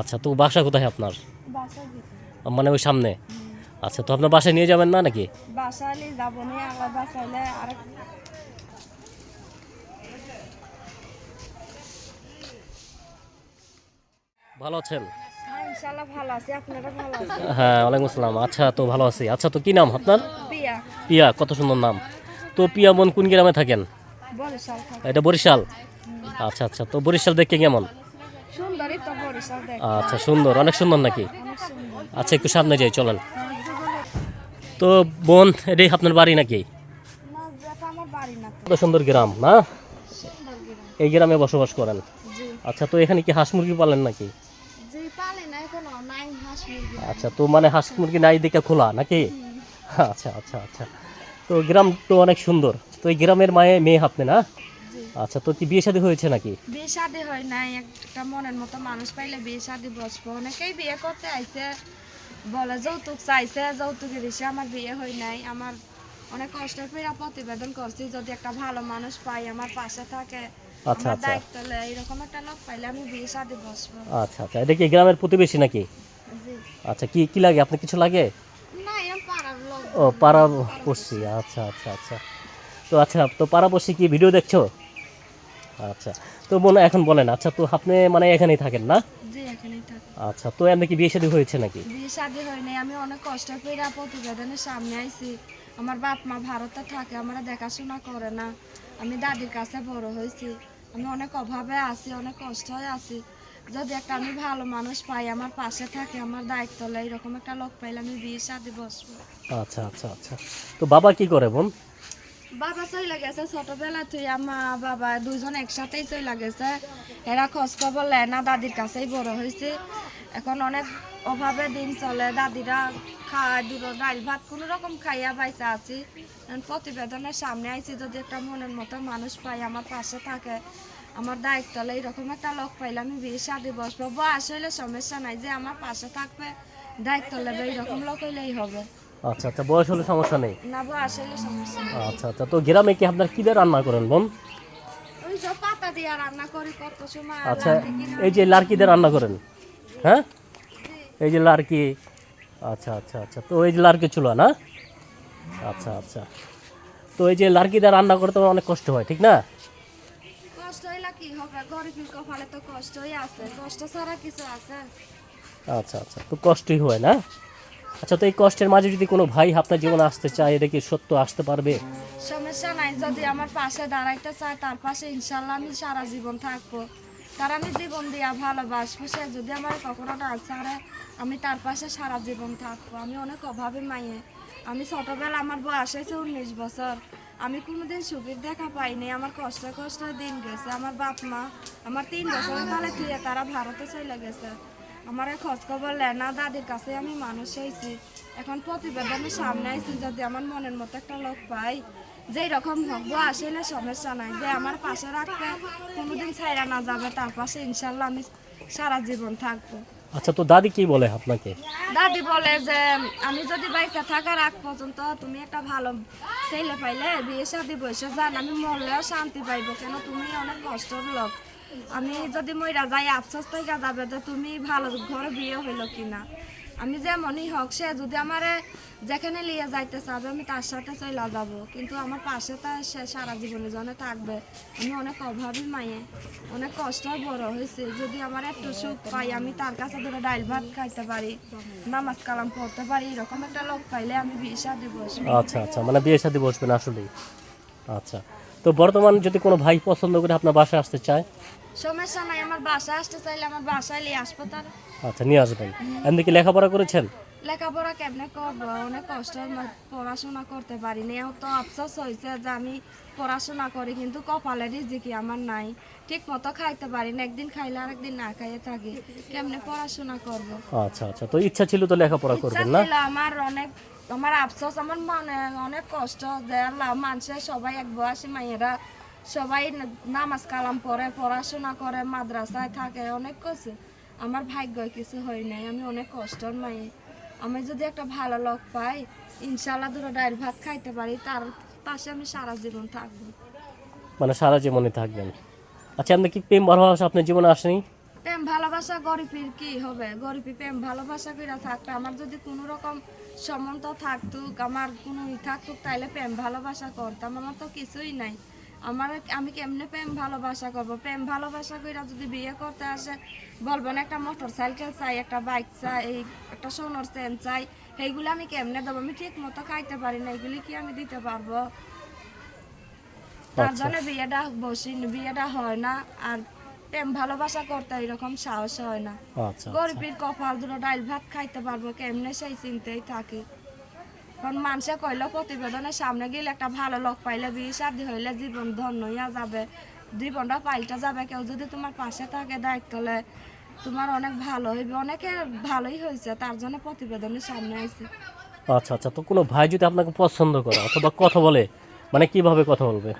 আচ্ছা তো বাসা কোথায় আপনার? মানে ওই সামনে? আচ্ছা তো আপনার বাসায় নিয়ে যাবেন না নাকি? ভালো আছেন? হ্যাঁ ভালো আছেন? হ্যাঁ ওয়ালাইকুম আসসালাম। আচ্ছা তো ভালো আছি। আচ্ছা তো কি নাম আপনার? পিয়া। পিয়া কত সুন্দর নাম। তো পিয়া বোন কোন গ্রামে থাকেন? এটা বরিশাল? আচ্ছা আচ্ছা তো বরিশাল দেখতে কেমন সুন্দরই তো বরিশাল দেখ আচ্ছা সুন্দর। অনেক সুন্দর নাকি? আচ্ছা একটু সামনে যাই, চলেন। তো, বোন এটাই আপনার বাড়ি নাকি? কত সুন্দর গ্রাম, না? এই গ্রামে বসবাস করেন। আচ্ছা তো এখানে কি হাঁস মুরগি পালেন নাকি? আচ্ছা তো মানে হাঁস মুরগি নাই দিকে খোলা নাকি? আচ্ছা আচ্ছা আচ্ছা। তো গ্রাম তো অনেক সুন্দর। তো এই গ্রামের মায়ে মেয়ে আপনি, না? আচ্ছা তো কি বিয়ে শাদী হয়েছে নাকি? বিয়ে শাদি হয় নাই একটা মনের মতো মানুষ পাইলে বিয়ে শাদি বসবো। অনেকেই বিয়ে করতে আইছে বলে যৌতুক চাইছে যৌতুকের এসে আমার বিয়ে হয় নাই। আমার অনেক কষ্টের পেরা প্রতিবেদন করছি যদি একটা ভালো মানুষ পাই আমার পাশে থাকে আচ্ছা, আচ্ছা। দায়িত্ব এরকম একটা লোক পাইলে আমি বিয়ে শাদি বসবো। আচ্ছা আচ্ছা। এটা কি গ্রামের প্রতিবেশী নাকি? আচ্ছা কি কি লাগে? আপনার কিছু লাগে? না এরকম পাড়ার লোক। ও পাড়া পড়ছি আচ্ছা আচ্ছা আচ্ছা। তো আচ্ছা তো পাড়া পড়ছি কি ভিডিও দেখছ? আচ্ছা তো মনে এখন বলেন আচ্ছা তো আপনি মানে এখানেই থাকেন না? আচ্ছা তো এমনি কি বিয়ে শাদী হয়েছে নাকি? বিয়ে শাদি হয় নাই। আমি অনেক কষ্ট পেরা প্রতিবেদনের সামনে আইছি। আমার বাপ মা ভারতে থাকে আমরা দেখাশোনা করে না। আমি দাদির কাছে বড় হয়েছি। আমি অনেক অভাবে আছি অনেক কষ্ট হয়ে আছি। যদি একটা আমি ভালো মানুষ পাই আমার পাশে থাকে আমার দায়িত্ব লয় এরকম একটা লোক পাইলে আমি বিয়ে শাদি বসবো। আচ্ছা আচ্ছা আচ্ছা। তো বাবা কি করে বোন? বাবা চলে গেছে ছোটবেলা তুই মা বাবা দুজন একসাথেই চলে গেছে। এরা খোঁজ খবর নেয় না, দাদির কাছেই বড় হয়েছে। এখন অনেক অভাবে দিন চলে, দাদিরা খায় দিব ডাল ভাত কোনো রকম খাইয়া পাইছে আছি। প্রতিবেদনের সামনে আইছি, যদি একটা মনের মতো মানুষ পাই, আমার পাশে থাকে, আমার দায়িত্ব হলে এরকম একটা লোক পাইলে আমি বিয়ে, শাদি, বসবো। বয়স হইলে সমস্যা নাই, যে আমার পাশে থাকবে দায়িত্ব নেবে এইরকম লোক হইলেই হবে। আচ্ছা আচ্ছা বয়স হলে সমস্যা নেই। না বয়স হইলে সমস্যা আচ্ছা আচ্ছা তো গ্রামে কি আপনার কি দিয়ে রান্না করেন বোন? ওই সব পাতা দিয়ে রান্না করি কত সময় আচ্ছা এই যে লার্কি দিয়ে রান্না করেন হ্যাঁ? এই যে লার্কি আচ্ছা আচ্ছা আচ্ছা তো এই যে লার্কি চুলা না? আচ্ছা আচ্ছা তো এই যে লার্কি দিয়ে রান্না করতে অনেক কষ্ট হয় ঠিক না? কষ্ট হইলা কি হবে? গরিবের কপালে তো কষ্টই আছে কষ্ট ছাড়া কিছু আছে। আচ্ছা আচ্ছা তো কষ্টই হয় না? আচ্ছা তো এই কষ্টের মাঝে যদি কোনো ভাই আপনার জীবনে আসতে চায়, এটা কি সত্য আসতে পারবে? সমস্যা নাই, যদি আমার পাশে দাঁড়াইতে চায়, তার পাশে ইনশাল্লাহ আমি সারা জীবন থাকব। তার আমি জীবন দিয়া ভালোবাসবো, সে যদি আমার কখনো না ছাড়ে, আমি তার পাশে সারা জীবন থাকব। আমি অনেক অভাবে মাইয়ে। আমি ছোটবেলা আমার বয়স হয়েছে উনিশ বছর। আমি কোনোদিন সুখের দেখা পাইনি। আমার কষ্ট কষ্ট দিন গেছে। আমার বাপ মা আমার তিন বছর তুই তারা ভারতে চলে গেছে। আমার খোঁজ খবর নেয় না দাদির কাছে আমি মানুষ হয়েছি। এখন প্রতিবেদনের সামনে আইছি যদি আমার মনের মতো একটা লোক পাই। যেই রকম হোক আসলে সমস্যা নাই। যে আমার পাশে রাখবে কোনোদিন ছাইরা না যাবে তার পাশে ইনশাল্লাহ আমি সারা জীবন থাকব। আচ্ছা তো দাদি কি বলে আপনাকে? দাদি বলে যে আমি যদি বাইসা থাকার আগ পর্যন্ত তুমি একটা ভালো ছেলে পাইলে বিয়ে শাদি বসে যান আমি মরলেও শান্তি পাইবো। কেন? তুমি অনেক কষ্টর লোক। আমি যদি মইরা যাই আফসোস থেকে যাবে যে তুমি ভালো ঘরে বিয়ে হইল কিনা। আমি যেমনই হোক সে যদি আমার যেখানে নিয়ে যাইতে চাবে, আমি তার সাথে চলে যাব। কিন্তু আমার পাশে তো সে সারা জীবনের জন্য থাকবে। আমি অনেক অভাবী মাইয়ে অনেক কষ্ট বড় হয়েছে। যদি আমার একটু সুখ পাই, আমি তার কাছে ধরে ডাইল ভাত খাইতে পারি, নামাজ কালাম পড়তে পারি, এরকম একটা লোক পাইলে আমি বিয়ে শাদি বসবো। আচ্ছা আচ্ছা মানে বিয়ে সাথে বসবেন আসলেই। আচ্ছা। তো বর্তমান যদি কোনো ভাই পছন্দ করে আপনার বাসায় আসতে চায়? সমস্যা নাই আমার বাসায় আসতে চাইলে আমার বাসায় নিয়ে আসব তার। আচ্ছা নিয়ে আসবেন। এমনি কি লেখাপড়া করেছেন? লেখাপড়া কেমনে করব? অনেক কষ্ট পড়াশোনা করতে পারিনি এও তো আফসোস হয়েছে যে আমি পড়াশোনা করি কিন্তু কপালের রিজিকি আমার নাই। ঠিক মতো খাইতে পারি না একদিন খাইলে আর একদিন না খাইয়ে থাকি। কেমনে পড়াশোনা করব? আচ্ছা আচ্ছা তো ইচ্ছা ছিল তো লেখাপড়া করবেন না? ছিল আমার অনেক আমার আফসোস, আমার মনে, অনেক কষ্ট যে আল্লাহ মানুষের সবাই এক বয়সী মাইয়েরা সবাই নামাজ কালাম পড়ে, পড়াশোনা করে, মাদ্রাসায় থাকে, অনেক কিছু। আমার ভাগ্য কিছু হয় নাই, আমি অনেক কষ্টর মাইয়ে আমি যদি একটা ভালো লোক পাই, ইনশাল্লাহ দুটো ডাইল ভাত খাইতে পারি, তার পাশে আমি সারা জীবন থাকব। মানে সারা জীবনে থাকবেন। আচ্ছা আপনি কি প্রেম ভালোবাসা আপনার জীবনে আসেনি? প্রেম ভালোবাসা গরিবের কি হবে? গরিবী প্রেম ভালোবাসা করে থাকবে। আমার যদি কোনো রকম সম্বন্ধ থাকতুক আমার কোনো ই থাকতুক তাইলে প্রেম ভালোবাসা করতাম। আমার তো কিছুই নাই। আমার আমি কেমনে প্রেম ভালোবাসা করব? প্রেম ভালোবাসা করে যদি বিয়ে করতে আসে বলব না একটা মোটর সাইকেল চাই একটা বাইক চাই এই একটা সোনার চেন চাই এইগুলো আমি কেমনে দেবো? আমি ঠিক মতো খাইতে পারি না এগুলি কি আমি দিতে পারব? তার আচ্ছা। জন্য বিয়েটা বসি বিয়েটা হয় না। আর প্রেম ভালোবাসা করতে এরকম সাহস হয় না। আচ্ছা গরিবের কপাল দুটো ডাইল ভাত খাইতে পারব কেমনে সেই চিন্তাই থাকি। কারণ মানুষে কইলো প্রতিবেদনের সামনে গেলে একটা ভালো লোক পাইলে বিয়ে শাদি হইলে জীবন ধন্য হইয়া যাবে। জীবনটা পাল্টা যাবে। কেউ যদি তোমার পাশে থাকে দায়িত্ব লয় তোমার অনেক ভালো হইবে। অনেকে ভালোই হয়েছে তার জন্য প্রতিবেদনের সামনে আইছে। আচ্ছা আচ্ছা। তো কোনো ভাই যদি আপনাকে পছন্দ করে অথবা কথা বলে মানে কীভাবে কথা বলবে?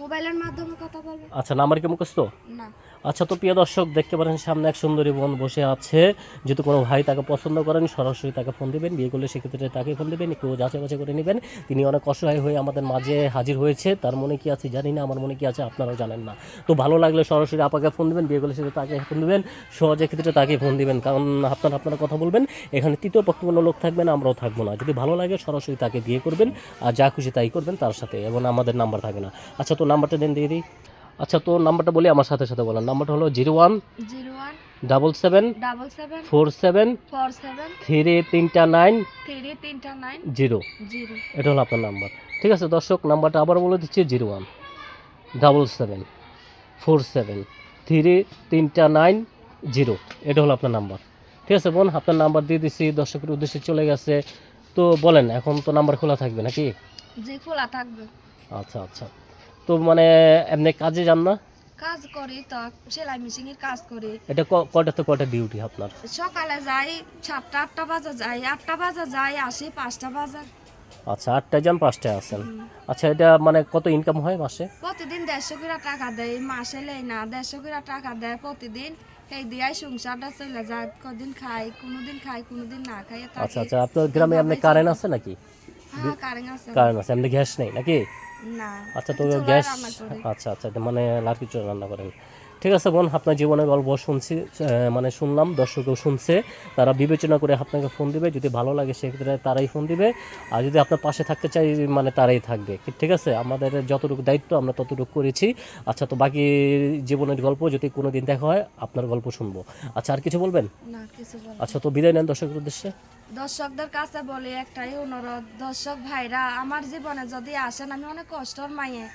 মোবাইলের মাধ্যমে কথা বলব। আচ্ছা নাম্বার কি মুখস্থ? না। আচ্ছা তো প্রিয় দর্শক দেখতে পারেন সামনে এক সুন্দরী বোন বসে আছে। যদি কোনো ভাই তাকে পছন্দ করেন সরাসরি তাকে ফোন দিবেন। বিয়ে করলে সেক্ষেত্রে তাকে ফোন দিবেন। একটু যাচাই বাছাই করে নেবেন। তিনি অনেক অসহায় হয়ে আমাদের মাঝে হাজির হয়েছে। তার মনে কি আছে জানি না আমার মনে কি আছে আপনারাও জানেন না। তো ভালো লাগলে সরাসরি আপাকে ফোন দিবেন। বিয়ে করলে সেটা তাকে ফোন দিবেন। সহজে ক্ষেত্রে তাকে ফোন দিবেন। কারণ আপনারা আপনারা কথা বলবেন। এখানে তৃতীয় পক্ষ কোনো লোক থাকবে না আমরাও থাকব না। যদি ভালো লাগে সরাসরি তাকে বিয়ে করবেন। আর যা খুশি তাই করবেন তার সাথে। এবং আমাদের নাম্বার থাকে না। আচ্ছা তো নাম্বারটা দেন দিয়ে দিই। আচ্ছা তো নাম্বারটা বলি আমার সাথে সাথে বলেন। নাম্বারটা হলো zero one zero one double seven double seven four seven four seven three তিনটা নাইন থ্রি তিনটা নাইন জিরো। জিরো। এটা হলো আপনার নাম্বার। ঠিক আছে দর্শক নাম্বারটা আবার বলে দিচ্ছি zero one double seven four seven three তিনটা নাইন জিরো। এটা হলো আপনার নাম্বার। ঠিক আছে বোন আপনার নাম্বার দিয়ে দিচ্ছি দর্শকের উদ্দেশ্যে চলে গেছে। তো বলেন এখন তো নাম্বার খোলা থাকবে নাকি? যে খোলা থাকবে। আচ্ছা আচ্ছা। তো মানে এমনি কাজে যান না? কাজ করি তো সেলাই মেশিনের কাজ করি। এটা ক- কয়টা তো কয়টা ডিউটি আপনার? সকালে যাই সাতটা আটটা বাজে যাই আটটা বাজে যাই আসি পাঁচটা বাজে। আচ্ছা আটটায় যান পাঁচটায় আসেন। আচ্ছা এটা মানে কত ইনকাম হয় মাসে? প্রতিদিন দেড়শো করে টাকা দেয় মাসে লেই না দেড়শো করে টাকা দেয় প্রতিদিন। এই দিয়াই সংসারটা চলে যায় কদিন খাই কোনোদিন খাই কোনোদিন না খাই আচ্ছা আচ্ছা আপনার গ্রামে এমনি কারেন্ট আছে নাকি? হ্যাঁ কারেন্ট আছে। কারেন্ট আছে এমনি গ্যাস নেই নাকি? আচ্ছা তো গ্যাস আচ্ছা আচ্ছা মানে লাড়কি চুলা রান্না করেন? ঠিক আছে বোন আপনার জীবনের গল্প শুনছি মানে শুনলাম দর্শকও শুনছে তারা বিবেচনা করে আপনাকে ফোন দিবে যদি ভালো লাগে সেক্ষেত্রে তারাই ফোন দিবে আর যদি আপনার পাশে থাকতে চাই মানে তারাই থাকবে ঠিক আছে? আমাদের যতটুকু দায়িত্ব আমরা ততটুকু করেছি। আচ্ছা তো বাকি জীবনের গল্প যদি কোনো দিন দেখা হয় আপনার গল্প শুনব। আচ্ছা আর কিছু বলবেন? আচ্ছা তো বিদায় নেন দর্শকের উদ্দেশ্যে। দর্শকদের কাছে বলি একটাই অনুরোধ দর্শক ভাইরা আমার জীবনে যদি আসেন আমি অনেক কষ্টর মাইয়ে।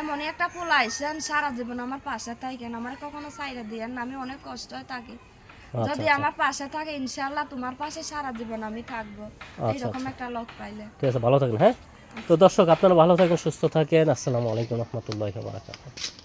এমনই একটা পোলাইছেন সারা জীবন আমার পাশে থাকেন আমার কখনো সাইডে দিয়েন আমি অনেক কষ্ট হয়ে থাকি। আচ্ছা যদি আমার পাশে থাকে ইনশাআল্লাহ তোমার পাশে সারা জীবন আমি থাকব। আচ্ছা, এইরকম একটা লোক পাইলে। ঠিক আছে ভালো থাকলে হ্যাঁ? তো দর্শক আপনারা ভালো থাকেন সুস্থ থাকেন। আসসালামু আলাইকুম রহমতুল্লাহ বারাকাতুহ।